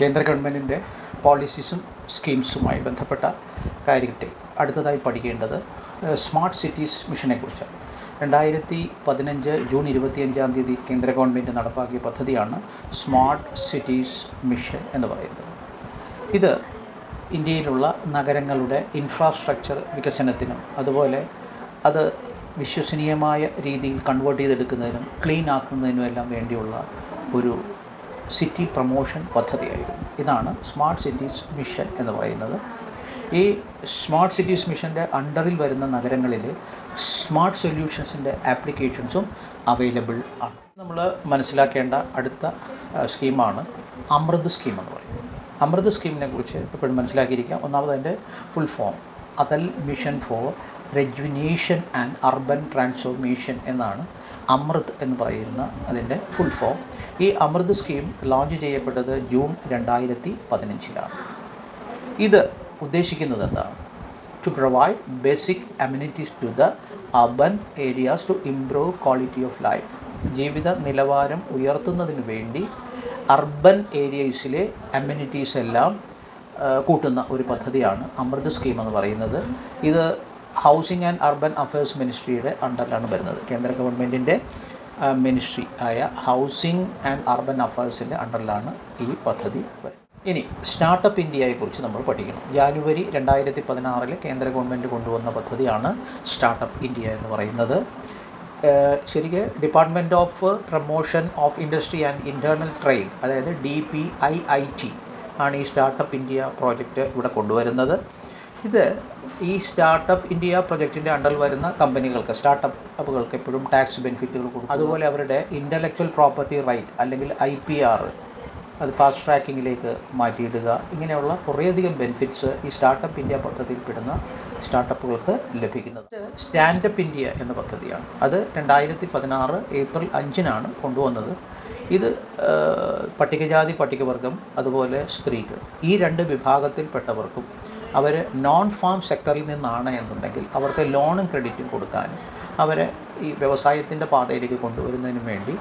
കേന്ദ്ര ഗവൺമെന്റിന്റെ പോളിസീസും സ്കീംസുമായി ബന്ധപ്പെട്ട കാര്യത്തിൽ അടുത്തതായി പഠിക്കേണ്ടത് സ്മാർട്ട് സിറ്റീസ് മിഷനെക്കുറിച്ചാണ് രണ്ടായിരത്തി പതിനഞ്ച് ജൂൺ ഇരുപത്തിയഞ്ചാം തീയതി കേന്ദ്ര ഗവൺമെന്റ് നടപ്പാക്കിയ പദ്ധതിയാണ് സ്മാർട്ട് സിറ്റീസ് മിഷൻ എന്ന് പറയുന്നത്. ഇത് ഇന്ത്യയിലുള്ള നഗരങ്ങളുടെ ഇൻഫ്രാസ്ട്രക്ചർ വികസനത്തിനും അതുപോലെ അത് വിശ്വസനീയമായ രീതിയിൽ കൺവേർട്ട് ചെയ്തെടുക്കുന്നതിനും ക്ലീൻ ആക്കുന്നതിനും എല്ലാം വേണ്ടിയുള്ള ഒരു സിറ്റി പ്രൊമോഷൻ പദ്ധതിയായിരുന്നു. ഇതാണ് സ്മാർട്ട് സിറ്റീസ് മിഷൻ എന്ന് പറയുന്നത്. ഈ സ്മാർട്ട് സിറ്റീസ് മിഷന്റെ അണ്ടറിൽ വരുന്ന നഗരങ്ങളിൽ സ്മാർട്ട് സൊല്യൂഷൻസിന്റെ ആപ്ലിക്കേഷൻസും അവൈലബിൾ ആണ്. നമ്മൾ മനസ്സിലാക്കേണ്ട അടുത്ത സ്കീമാണ് അമൃത് സ്കീം എന്ന് പറയുന്നത് അമൃത് സ്കീമിനെ കുറിച്ച് എപ്പോഴും മനസ്സിലാക്കിയിരിക്കാം. ഒന്നാമത് അതിന്റെ full form Atal mission for rejuvenation and urban transformation എന്നാണ് അമൃത് എന്ന് പറയുന്ന അതിന്റെ ഫുൾ ഫോം ഈ അമൃത് സ്കീം ലോഞ്ച് ചെയ്യപ്പെട്ടത് ജൂൺ രണ്ടായിരത്തി പതിനഞ്ചിലാണ്. ഇത് ഉദ്ദേശിക്കുന്നത് എന്താണ്? To provide basic amenities to the urban areas to improve quality of life ജീവിത നിലവാരം ഉയർത്തുന്നതിന് വേണ്ടി അർബൻ ഏരിയസിലെ അമ്യൂണിറ്റീസ് എല്ലാം കൂട്ടുന്ന ഒരു പദ്ധതിയാണ് അമൃത് സ്കീം എന്ന് പറയുന്നത്. ഇത് ഹൗസിംഗ് ആൻഡ് അർബൻ അഫയേഴ്സ് മിനിസ്ട്രിയുടെ അണ്ടറിലാണ് വരുന്നത്. കേന്ദ്ര ഗവൺമെന്റിന്റെ മിനിസ്ട്രി ആയ ഹൗസിംഗ് ആൻഡ് അർബൻ അഫയേഴ്സിന്റെ അണ്ടറിലാണ് ഈ പദ്ധതി വരുന്നത്. ഇനി സ്റ്റാർട്ടപ്പ് ഇന്ത്യയെക്കുറിച്ച് നമ്മൾ പഠിക്കണം. ജാനുവരി രണ്ടായിരത്തി പതിനാറിൽ കേന്ദ്ര ഗവൺമെന്റ് കൊണ്ടുവന്ന പദ്ധതിയാണ് സ്റ്റാർട്ടപ്പ് ഇന്ത്യ എന്ന് പറയുന്നത്. ശരിക്ക് department of promotion of industry and internal train അതായത് D P I I T ആണ് ഈ സ്റ്റാർട്ടപ്പ് ഇന്ത്യ പ്രോജക്റ്റ് ഇവിടെ കൊണ്ടുവരുന്നത്. ഇത് ഈ സ്റ്റാർട്ടപ്പ് ഇന്ത്യ പ്രൊജക്റ്റിന്റെ അണ്ടർ വരുന്ന കമ്പനികൾക്ക് സ്റ്റാർട്ടപ്പുകൾക്ക് എപ്പോഴും ടാക്സ് ബെനിഫിറ്റുകൾ കൊടുക്കും അതുപോലെ അവരുടെ ഇന്റലക്ച്വൽ പ്രോപ്പർട്ടി റൈറ്റ് അല്ലെങ്കിൽ ഐ പി ആർ അത് ഫാസ്റ്റ് ട്രാക്കിങ്ങിലേക്ക് മാറ്റിയിടുക ഇങ്ങനെയുള്ള കുറേയധികം ബെനിഫിറ്റ്സ് ഈ സ്റ്റാർട്ടപ്പ് ഇന്ത്യ പദ്ധതിയിൽപ്പെടുന്ന സ്റ്റാർട്ടപ്പുകൾക്ക് ലഭിക്കുന്നത്. സ്റ്റാൻഡപ്പ് ഇന്ത്യ എന്ന പദ്ധതിയാണ്. അത് രണ്ടായിരത്തി പതിനാറ് ഏപ്രിൽ അഞ്ചിനാണ് കൊണ്ടുവന്നത്. ഇത് പട്ടികജാതി പട്ടികവർഗം അതുപോലെ സ്ത്രീകൾ ഈ രണ്ട് വിഭാഗത്തിൽപ്പെട്ടവർക്കും അവർ നോൺ ഫാം സെക്ടറിൽ നിന്നാണ് എന്നുണ്ടെങ്കിൽ അവർക്ക് ലോണും ക്രെഡിറ്റും കൊടുക്കാനും അവരെ ഈ വ്യവസായത്തിന്റെ പാതയിലേക്ക് കൊണ്ടുവരുന്നതിനും വേണ്ടി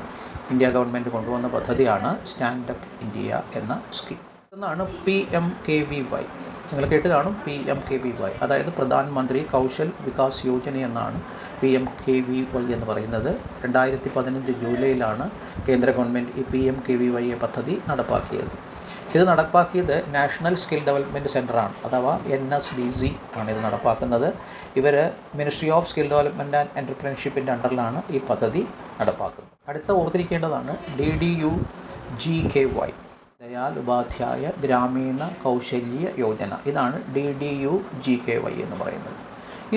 ഇന്ത്യ ഗവൺമെന്റ് കൊണ്ടുവന്ന പദ്ധതിയാണ് സ്റ്റാൻഡപ്പ് ഇന്ത്യ എന്ന സ്കീം എന്നാണ് P M K V Y നിങ്ങൾ കേട്ട് കാണും P M K V Y അതായത് പ്രധാനമന്ത്രി കൗശൽ വികാസ് യോജന എന്നാണ് P M K V Y എന്ന് പറയുന്നത്. രണ്ടായിരത്തി പതിനഞ്ച് ജൂലൈയിലാണ് കേന്ദ്ര ഗവൺമെന്റ് ഈ P M K V Y പദ്ധതി നടപ്പാക്കിയത്. ഇത് നടപ്പാക്കിയത് നാഷണൽ സ്കിൽ ഡെവലപ്മെന്റ് സെന്ററാണ് അഥവാ എൻ എസ് ഡി സി ആണ് ഇത് നടപ്പാക്കുന്നത്. ഇവർ ministry of skill development and എന്റർപ്രണർഷിപ്പിന്റെ അണ്ടറിലാണ് ഈ പദ്ധതി നടപ്പാക്കുന്നത്. അടുത്ത ഓർത്തിരിക്കേണ്ടതാണ് D D U G K Y Dayal Upadhyaya Grameen Kaushalya Yojana. ഇതാണ് D D U G K Y എന്ന് പറയുന്നത്.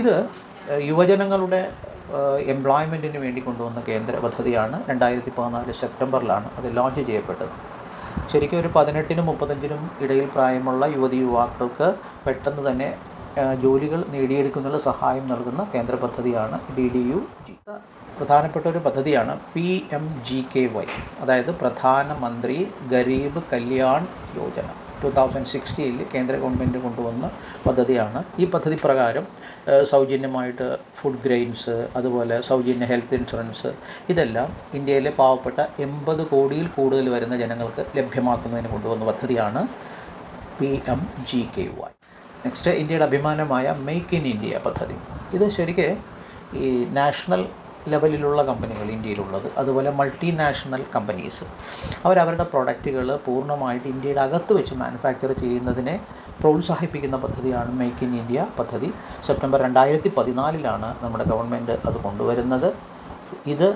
ഇത് യുവജനങ്ങളുടെ എംപ്ലോയ്മെന്റിന് വേണ്ടി കൊണ്ടുവന്ന കേന്ദ്ര പദ്ധതിയാണ്. രണ്ടായിരത്തി പതിനാല് സെപ്റ്റംബറിലാണ് അത് ലോഞ്ച് ചെയ്യപ്പെട്ടത്. ശരിക്കും ഒരു പതിനെട്ടിനും മുപ്പത്തഞ്ചിനും ഇടയിൽ പ്രായമുള്ള യുവതി യുവാക്കൾക്ക് പെട്ടെന്ന് തന്നെ ജോലികൾ നേടിയെടുക്കുന്നതിനുള്ള സഹായം നൽകുന്ന കേന്ദ്ര പദ്ധതിയാണ് ഡി ഡി യു ജി. പ്രധാനപ്പെട്ട ഒരു പദ്ധതിയാണ് P M G K Y അതായത് പ്രധാനമന്ത്രി ഗരീബ് കല്യാൺ യോജന. ടു തൗസൻഡ് സിക്സ്റ്റീനിൽ കേന്ദ്ര ഗവൺമെന്റ് കൊണ്ടുവന്ന പദ്ധതിയാണ്. ഈ പദ്ധതി പ്രകാരം സൗജന്യമായിട്ട് ഫുഡ് ഗ്രെയിൻസ് അതുപോലെ സൗജന്യ ഹെൽത്ത് ഇൻഷുറൻസ് ഇതെല്ലാം ഇന്ത്യയിലെ പാവപ്പെട്ട എൺപത് കോടിയിൽ കൂടുതൽ വരുന്ന ജനങ്ങൾക്ക് ലഭ്യമാക്കുന്നതിന് കൊണ്ടുവന്ന പദ്ധതിയാണ് P M G K Y next ഇന്ത്യയുടെ അഭിമാനമായ മെയ്ക്ക് ഇൻ ഇന്ത്യ പദ്ധതി. ഇത് ശരിക്കും ഈ നാഷണൽ ലെവലിലുള്ള കമ്പനികൾ ഇന്ത്യയിലുള്ളത്. അതുപോലെ മൾട്ടിനാഷണൽ കമ്പനീസ് അവരവരുടെ പ്രൊഡക്റ്റുകൾ പൂർണമായിട്ട് ഇന്ത്യയുടെ അകത്ത് വെച്ച് മാനുഫാക്ചർ ചെയ്യുന്നതിനെ പ്രോത്സാഹിപ്പിക്കുന്ന പദ്ധതിയാണ് മേക്ക് ഇൻ ഇന്ത്യ പദ്ധതി. സെപ്റ്റംബർ രണ്ടായിരത്തി പതിനാലിലാണ് നമ്മുടെ ഗവൺമെന്റ് അത് കൊണ്ടുവരുന്നത്. ഇത്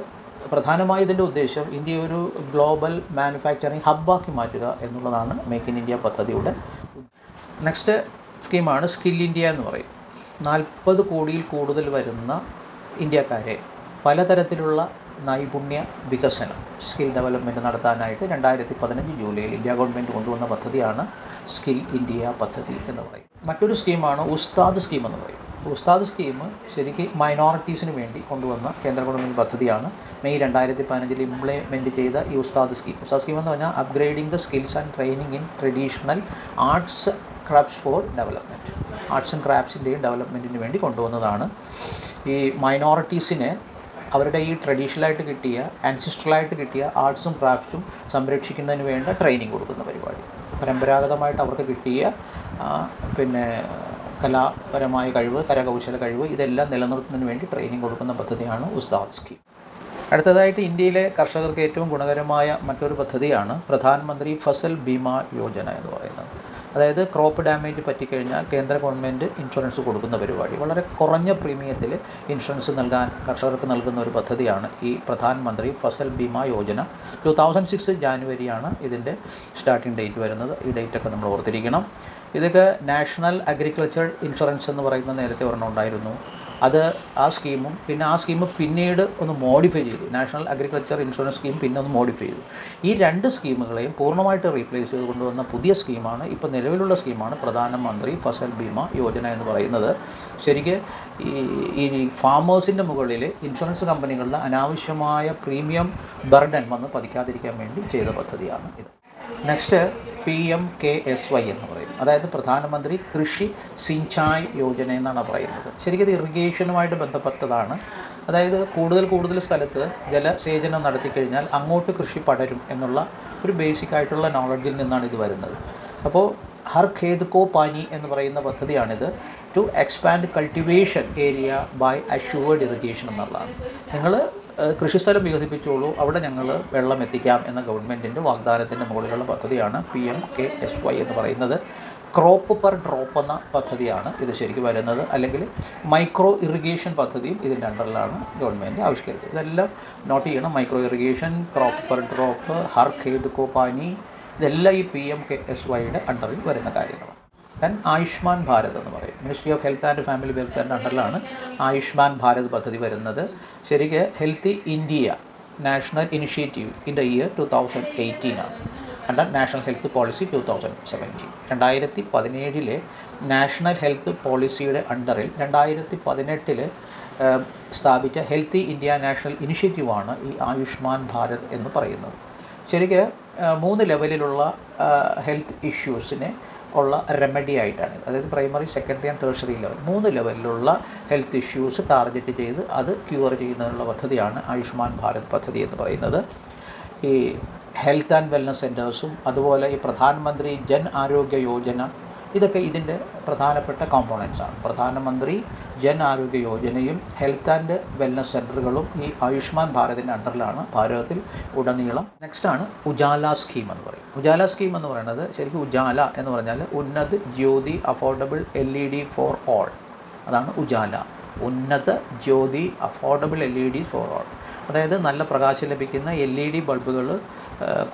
പ്രധാനമായി ഇതിന്റെ ഉദ്ദേശം ഇന്ത്യ ഒരു ഗ്ലോബൽ മാനുഫാക്ചറിങ് ഹബ്ബാക്കി മാറ്റുക എന്നുള്ളതാണ് മേക്ക് ഇൻ ഇന്ത്യ പദ്ധതിയുടെ നെക്സ്റ്റ് സ്കീമാണ് സ്കിൽ ഇന്ത്യ എന്ന് പറയും. നാൽപ്പത് കോടിയിൽ കൂടുതൽ വരുന്ന ഇന്ത്യക്കാരെ പലതരത്തിലുള്ള നൈപുണ്യ വികസനം സ്കിൽ ഡെവലപ്മെന്റ് നടത്താനായിട്ട് രണ്ടായിരത്തി പതിനഞ്ച് ജൂലൈയിൽ ഇന്ത്യ ഗവൺമെന്റ് കൊണ്ടുവന്ന പദ്ധതിയാണ് സ്കിൽ ഇന്ത്യ പദ്ധതി എന്ന് പറയും മറ്റൊരു സ്കീമാണ് ഉസ്താദ് സ്കീം എന്ന് പറയും ഉസ്താദ് സ്കീം ശരിക്കും മൈനോറിറ്റീസിന് വേണ്ടി കൊണ്ടുവന്ന കേന്ദ്ര ഗവൺമെന്റ് പദ്ധതിയാണ്. മെയ് രണ്ടായിരത്തി പതിനഞ്ചിൽ ഇംപ്ലിമെന്റ് ചെയ്ത ഈ ഉസ്താദ് സ്കീം. ഉസ്താദ് സ്കീം എന്ന് പറഞ്ഞാൽ upgrading the skills and training in traditional arts crafts for development arts and ക്രാഫ്റ്റ്സിന്റെയും ഡെവലപ്മെന്റിന് വേണ്ടി കൊണ്ടുവന്നതാണ്. ഈ മൈനോറിറ്റീസിനെ അവരുടെ ഈ ട്രഡീഷണലായിട്ട് കിട്ടിയ ആൻസിസ്ട്രലായിട്ട് കിട്ടിയ ആർട്സും ക്രാഫ്റ്റ്സും സംരക്ഷിക്കുന്നതിന് വേണ്ട ട്രെയിനിങ് കൊടുക്കുന്ന പരിപാടി. പരമ്പരാഗതമായിട്ട് അവർക്ക് കിട്ടിയ പിന്നെ കലാപരമായ കഴിവ് കരകൗശല കഴിവ് ഇതെല്ലാം നിലനിർത്തുന്നതിന് വേണ്ടി ട്രെയിനിങ് കൊടുക്കുന്ന പദ്ധതിയാണ് ഉസ്താദ് സ്കീം അടുത്തതായിട്ട് ഇന്ത്യയിലെ കർഷകർക്ക് ഏറ്റവും ഗുണകരമായ മറ്റൊരു പദ്ധതിയാണ് പ്രധാനമന്ത്രി ഫസൽ ബീമ യോജന എന്ന് പറയുന്നത്. അതായത് ക്രോപ്പ് ഡാമേജ് പറ്റിക്കഴിഞ്ഞാൽ കേന്ദ്ര ഗവൺമെന്റ് ഇൻഷുറൻസ് കൊടുക്കുന്ന പരിപാടി. വളരെ കുറഞ്ഞ പ്രീമിയത്തിൽ ഇൻഷുറൻസ് നൽകാൻ കർഷകർക്ക് നൽകുന്ന ഒരു പദ്ധതിയാണ് ഈ Pradhan Mantri Fasal Bima Yojana. Two thousand six ജാനുവരിയാണ് ഇതിന്റെ സ്റ്റാർട്ടിംഗ് ഡേറ്റ് വരുന്നത്. ഈ ഡേറ്റൊക്കെ നമ്മൾ ഓർത്തിരിക്കണം. ഇതൊക്കെ നാഷണൽ അഗ്രികൾച്ചർ ഇൻഷുറൻസ് എന്ന് പറയുന്ന നേരത്തെ ഒരെണ്ണം ഉണ്ടായിരുന്നു. അത് ആ സ്കീമും പിന്നെ ആ സ്കീം പിന്നീട് ഒന്ന് മോഡിഫൈ ചെയ്തു. നാഷണൽ അഗ്രികൾച്ചർ ഇൻഷുറൻസ് സ്കീം പിന്നെ ഒന്ന് മോഡിഫൈ ചെയ്തു. ഈ രണ്ട് സ്കീമുകളെയും പൂർണമായിട്ട് റീപ്ലേസ് ചെയ്ത് കൊണ്ടുവന്ന പുതിയ സ്കീമാണ് ഇപ്പോൾ നിലവിലുള്ള സ്കീമാണ് പ്രധാനമന്ത്രി ഫസൽ ബീമ യോജന എന്ന് പറയുന്നത്. ശരിക്ക് ഈ ഈ ഫാമേഴ്സിന്റെ മുകളിൽ ഇൻഷുറൻസ് കമ്പനികളുടെ അനാവശ്യമായ പ്രീമിയം ബർഡൻ വന്ന് പതിക്കാതിരിക്കാൻ വേണ്ടി ചെയ്ത പദ്ധതിയാണ് ഇത്. Next P M K S Y എന്ന് പറയും അതായത് പ്രധാനമന്ത്രി കൃഷി സിഞ്ചായ് യോജന എന്നാണ് പറയുന്നത്. ശരിക്കും ഇത് ഇറിഗേഷനുമായിട്ട് ബന്ധപ്പെട്ടതാണ്. അതായത് കൂടുതൽ കൂടുതൽ സ്ഥലത്ത് ജലസേചനം നടത്തിക്കഴിഞ്ഞാൽ അങ്ങോട്ട് കൃഷി പടരും എന്നുള്ള ഒരു ബേസിക് ആയിട്ടുള്ള നോളജിൽ നിന്നാണ് ഇത് വരുന്നത്. അപ്പോൾ ഹർ ഖേദ് കോ പാനി എന്ന് പറയുന്ന പദ്ധതിയാണിത്. To expand cultivation area by assured irrigation എന്നുള്ളതാണ്. നിങ്ങൾ കൃഷിസ്ഥലം വികസിപ്പിച്ചോളൂ. അവിടെ ഞങ്ങൾ വെള്ളം എത്തിക്കാം എന്ന ഗവൺമെന്റിന്റെ വാഗ്ദാനത്തിന്റെ മുകളിലുള്ള പദ്ധതിയാണ് P M K S Y എന്ന് പറയുന്നത്. ക്രോപ്പ് പെർ ഡ്രോപ്പ് എന്ന പദ്ധതിയാണ് ഇത് ശരിക്കും വരുന്നത്. അല്ലെങ്കിൽ മൈക്രോ ഇറിഗേഷൻ പദ്ധതിയും ഇതിന്റെ അണ്ടറിലാണ് ഗവൺമെന്റ് ആവിഷ്കരിച്ചത്. ഇതെല്ലാം നോട്ട് ചെയ്യണം. Micro irrigation crop per drop Har Khet Ko Pani ഇതെല്ലാം ഈ പി എം കെ എസ് വൈയുടെ അണ്ടറിൽ വരുന്ന കാര്യങ്ങളാണ്. ദെൻ ആയുഷ്മാൻ ഭാരത് എന്ന് പറയും. Ministry of health and family വെൽഫെയറിന്റെ അണ്ടറിലാണ് ആയുഷ്മാൻ ഭാരത് പദ്ധതി വരുന്നത്. ശരിക്ക് healthy India national initiative in the year two thousand എയ്റ്റീനാണ് under national health policy two thousand seventeen രണ്ടായിരത്തി പതിനേഴിലെ നാഷണൽ ഹെൽത്ത് പോളിസിയുടെ അണ്ടറിൽ രണ്ടായിരത്തി പതിനെട്ടിൽ സ്ഥാപിച്ച ഹെൽത്തി ഇന്ത്യ നാഷണൽ ഇനിഷ്യേറ്റീവാണ് ഈ ആയുഷ്മാൻ ഭാരത് എന്ന് പറയുന്നത്. ശരിക്ക് മൂന്ന് ലെവലിലുള്ള ഹെൽത്ത് ഇഷ്യൂസിനെ ഉള്ള റെമഡി ആയിട്ടാണ് അതായത് primary secondary and tertiary level മൂന്ന് ലെവലിലുള്ള ഹെൽത്ത് ഇഷ്യൂസ് ടാർഗറ്റ് ചെയ്ത് അത് ക്യൂർ ചെയ്യുന്നതിനുള്ള പദ്ധതിയാണ് ആയുഷ്മാൻ ഭാരത് പദ്ധതി എന്ന് പറയുന്നത്. ഈ ഹെൽത്ത് ആൻഡ് വെൽനസ് സെന്റേഴ്സും അതുപോലെ ഈ പ്രധാനമന്ത്രി ജൻ ആരോഗ്യ യോജന ഇതൊക്കെ ഇതിന്റെ പ്രധാനപ്പെട്ട കോമ്പോണൻസ് ആണ്. പ്രധാനമന്ത്രി ജൻ ആരോഗ്യ യോജനയും ഹെൽത്ത് ആൻഡ് വെൽനസ് സെന്ററുകളും ഈ ആയുഷ്മാൻ ഭാരതിന്റെ അണ്ടറിലാണ് ഭാരതത്തിൽ ഉടനീളം. നെക്സ്റ്റ് ആണ് ഉജാല സ്കീം എന്ന് പറയും. ഉജാല സ്കീം എന്ന് പറയുന്നത് ശരിക്കും ഉജാല എന്ന് പറഞ്ഞാൽ Unnat Jyoti affordable L E D for all അതാണ് Ujala. Unnat Jyoti affordable L E D for all അതായത് നല്ല പ്രകാശം ലഭിക്കുന്ന എൽ ഇ ഡി ബൾബുകൾ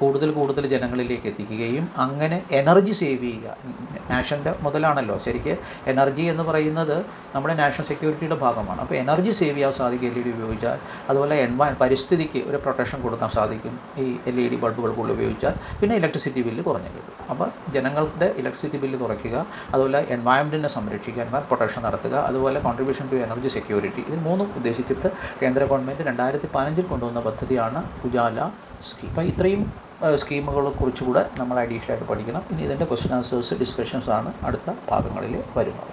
കൂടുതൽ കൂടുതൽ ജനങ്ങളിലേക്ക് എത്തിക്കുകയും അങ്ങനെ എനർജി സേവ് ചെയ്യുക. നാഷന്റെ മുതലാണല്ലോ. ശരിക്ക് എനർജി എന്ന് പറയുന്നത് നമ്മുടെ നാഷണൽ സെക്യൂരിറ്റിയുടെ ഭാഗമാണ്. അപ്പോൾ എനർജി സേവ് ചെയ്യാൻ സാധിക്കും എൽ ഇ ഡി ഉപയോഗിച്ചാൽ. അതുപോലെ എൻവാ പരിസ്ഥിതിക്ക് ഒരു പ്രൊട്ടക്ഷൻ കൊടുക്കാൻ സാധിക്കും ഈ എൽ ഇ ഡി ബൾബുകൾ കൂടുതൽ ഉപയോഗിച്ചാൽ. പിന്നെ ഇലക്ട്രിസിറ്റി ബില്ല് കുറഞ്ഞു കിട്ടും. അപ്പോൾ ജനങ്ങളുടെ ഇലക്ട്രിസിറ്റി ബില്ല് കുറയ്ക്കുക. അതുപോലെ എൻവയൺമെന്റിനെ സംരക്ഷിക്കാൻ പ്രൊട്ടക്ഷൻ നടത്തുക. അതുപോലെ കോൺട്രിബ്യൂഷൻ ടു എനർജി സെക്യൂരിറ്റി ഇത് മൂന്നും ഉദ്ദേശിച്ചിട്ട് കേന്ദ്ര ഗവൺമെന്റ് രണ്ടായിരത്തി പതിനഞ്ചിൽ കൊണ്ടുവന്ന പദ്ധതിയാണ് ഉജാല സ്കീം അപ്പോൾ ഇത്രയും സ്കീമുകളെ കുറിച്ചുകൂടെ നമ്മൾ അഡീഷണലായിട്ട് പഠിക്കണം. ഇനി ഇതിന്റെ ക്വസ്റ്റ്യൻ ആൻസേഴ്സ് ഡിസ്കഷൻസ് ആണ് അടുത്ത ഭാഗങ്ങളിൽ വരുന്നത്.